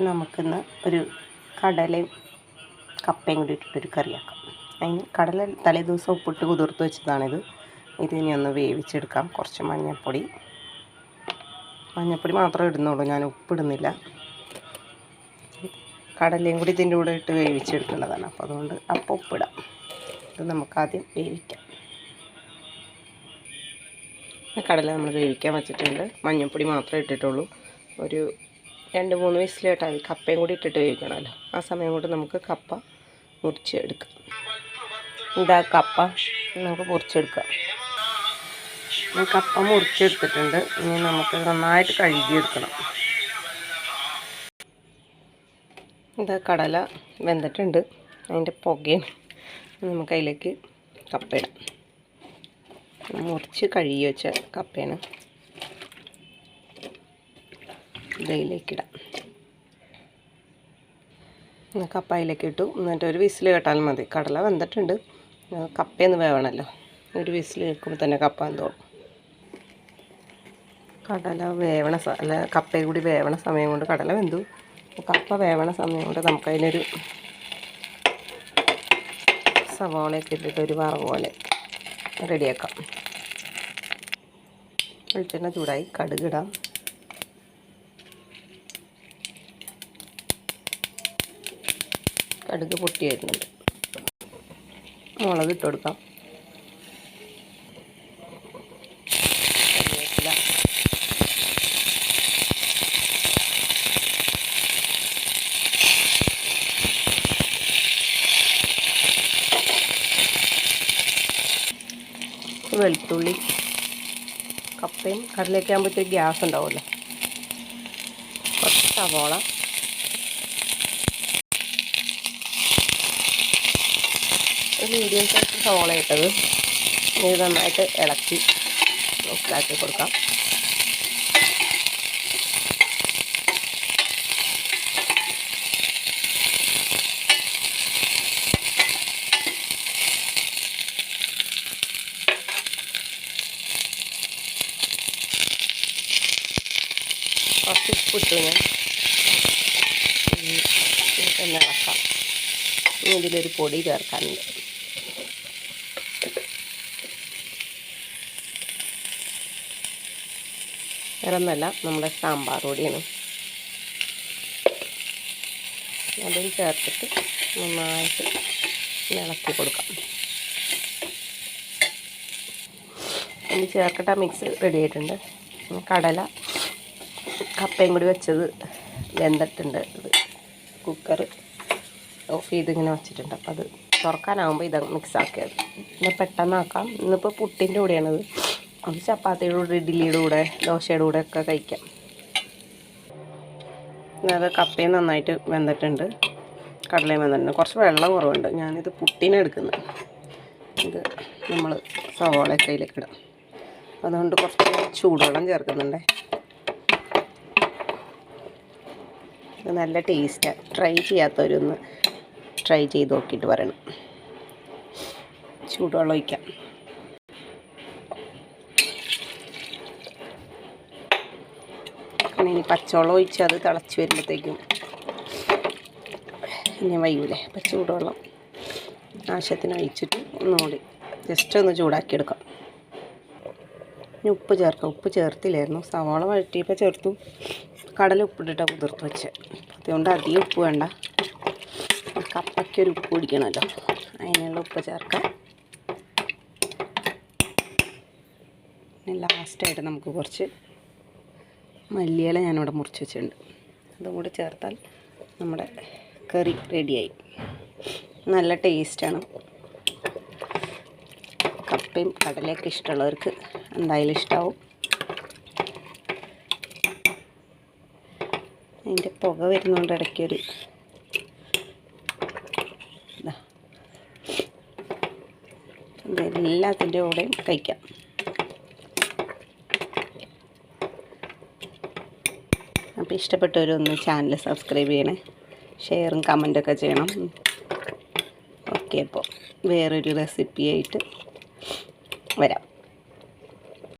നമുക്കിന്ന് ഒരു കടലയും കപ്പയും കൂടി ഇട്ടിട്ടൊരു കറിയാക്കാം. അതിന് കടല തലേ ദിവസം ഉപ്പിട്ട് കുതിർത്ത് വെച്ചതാണിത്. ഇതിനി ഒന്ന് വേവിച്ചെടുക്കാം. കുറച്ച് മഞ്ഞൾപ്പൊടി. മഞ്ഞൾപ്പൊടി മാത്രമേ ഇടുന്നുള്ളൂ. ഞാൻ ഉപ്പിടുന്നില്ല. കടലയും കൂടി ഇതിന്റെ കൂടെ ഇട്ട് വേവിച്ചെടുക്കേണ്ടതാണ്. അപ്പോൾ അതുകൊണ്ട് അപ്പം ഉപ്പിടാം. ഇത് നമുക്കാദ്യം വേവിക്കാം. കടല നമ്മൾ വേവിക്കാൻ വെച്ചിട്ടുണ്ട്. മഞ്ഞൾപ്പൊടി മാത്രമേ ഇട്ടിട്ടുള്ളൂ. ഒരു രണ്ട് മൂന്ന് വിസിൽ കേട്ടാൽ മതി കപ്പയും കൂടി ഇട്ടിട്ട് വേവിക്കണമല്ലോ. ആ സമയം കൊണ്ട് നമുക്ക് കപ്പ മുറിച്ചെടുക്കാം. ഇതാ കപ്പ. നമുക്ക് മുറിച്ചെടുക്കാം. കപ്പ മുറിച്ചെടുത്തിട്ടുണ്ട്. ഇനി നമുക്ക് നന്നായിട്ട് കഴുകിയെടുക്കണം. ഇതാ കടല വെന്തിട്ടുണ്ട്. അതിന്റെ പുകയും നമുക്ക് അതിലേക്ക് കപ്പയിടാം മുറിച്ച് കഴുകി വെച്ച കപ്പയാണ്. ഇതിലേക്കിടാം കപ്പയിലേക്ക് ഇട്ടു എന്നിട്ട് ഒരു വിസിൽ കേട്ടാൽ മതി. കടല വെന്തിട്ടുണ്ട്. കപ്പയൊന്ന് വേവണമല്ലോ ഒരു വിസിൽ കേൾക്കുമ്പോൾ തന്നെ കപ്പ എന്തോ കടല വേവണ അല്ല കപ്പയും കൂടി വേവണ സമയം കൊണ്ട് കടല വെന്തു. കപ്പ വേവണ സമയം കൊണ്ട് നമുക്കതിനൊരു സവാളയൊക്കെ ഇട്ടിട്ട് ഒരു വറവ് പോലെ റെഡിയാക്കാം. വെളിച്ചെണ്ണ ചൂടായി. കടുകിടാം. കടുക് പൊട്ടി വരുന്നുണ്ട് മുളക് ഇട്ട് കൊടുക്കാം വെളുത്തുള്ളി കപ്പയും കടലയൊക്കെ ഗ്യാസ് ഉണ്ടാവുമല്ലോ. കുറച്ച് സവോള ഒരു മീഡിയം സൈസ് സവോള ഇട്ടത്. ഇത് നന്നായിട്ട് ഇളക്കി മിക്സാക്കി കൊടുക്കാം. കുറച്ച് ഉപ്പിട്ടു ഞാൻ. ഇളക്കാം. ഇതിലൊരു പൊടി ചേർക്കാനുണ്ട്. വേറെ ഒന്നല്ല നമ്മുടെ സാമ്പാർ പൊടിയാണ്. അതും ചേർത്തിട്ട് നന്നായിട്ട് ഇളക്കി കൊടുക്കാം. ഇനി ചേർക്കട്ട മിക്സ് റെഡി ആയിട്ടുണ്ട്. കടല കപ്പയും കൂടി വെച്ചത് വെന്തിട്ടുണ്ട്. ഇത് കുക്കർ ഓഫ് ചെയ്ത് ഇങ്ങനെ വെച്ചിട്ടുണ്ട് അപ്പോൾ അത് തുറക്കാനാകുമ്പോൾ ഇത് മിക്സാക്കിയത് പിന്നെ പെട്ടെന്നാക്കാം. ഇന്നിപ്പോൾ പുട്ടിന്റെ കൂടെയാണിത് അത് ചപ്പാത്തിയുടെ കൂടെ ഇഡ്ഡലിയുടെ കൂടെ ദോശയുടെ കൂടെ ഒക്കെ കഴിക്കാം. അത് കപ്പയും നന്നായിട്ട് വെന്തിട്ടുണ്ട്. കടലയും വെന്തിട്ടുണ്ട്. കുറച്ച് വെള്ളം കുറവുണ്ട്. ഞാനിത് പുട്ടിനെ എടുക്കുന്നത്. ഇത് നമ്മൾ സവാള കയ്യിലേക്ക് ഇടാം. അതുകൊണ്ട് കുറച്ച് ചൂടുവെള്ളം ചേർക്കുന്നുണ്ടേ. ഇത് നല്ല ടേസ്റ്റാണ് ട്രൈ ചെയ്യാത്തവരൊന്ന് ട്രൈ ചെയ്ത് നോക്കിയിട്ട് പറയണം. ചൂടുവെള്ളം ഒഴിക്കാം. ഇനി പച്ചവെള്ളം ഒഴിച്ച് അത് തിളച്ച് വരുമ്പോഴത്തേക്കും ഇനി വൈകൂലേ അപ്പം ചൂടുവെള്ളം ആവശ്യത്തിന് ഒഴിച്ചിട്ട് ഒന്നുകൂടി ജസ്റ്റ് ഒന്ന് ചൂടാക്കിയെടുക്കാം. ഇനി ഉപ്പ് ചേർക്കാം. ഉപ്പ് ചേർത്തില്ലായിരുന്നു. സവാള വഴറ്റിയപ്പോൾ ചേർത്തു. കടല ഉപ്പിട്ടിട്ടാണ് കുതിർത്ത് വെച്ച്. അതുകൊണ്ട് അധികം ഉപ്പ് വേണ്ട. കപ്പയ്ക്കൊരു ഉപ്പ് പിടിക്കണമല്ലോ. അതിനുള്ള ഉപ്പ് ചേർക്കാം. പിന്നെ ലാസ്റ്റായിട്ട് നമുക്ക് കുറച്ച് മല്ലിയില ഞാനിവിടെ മുറിച്ച് വെച്ചിട്ടുണ്ട്. അതും കൂടി ചേർത്താൽ നമ്മുടെ കറി റെഡിയായി. നല്ല ടേസ്റ്റാണ്. കപ്പയും കടലയൊക്കെ ഇഷ്ടമുള്ളവർക്ക് എന്തായാലും ഇഷ്ടമാവും അതിന്റെ പുക വരുന്നതുകൊണ്ട് ഇടയ്ക്കൊരു ഇതാ. ഇതെല്ലാത്തിന്റെ കൂടെയും കഴിക്കാം. അപ്പോൾ ഇഷ്ടപ്പെട്ടവരൊന്ന് ചാനൽ സബ്സ്ക്രൈബ് ചെയ്യണേ. ഷെയറും കമന്റൊക്കെ ചെയ്യണം. ഓക്കെ അപ്പോൾ വേറൊരു റെസിപ്പിയായിട്ട് വരാം.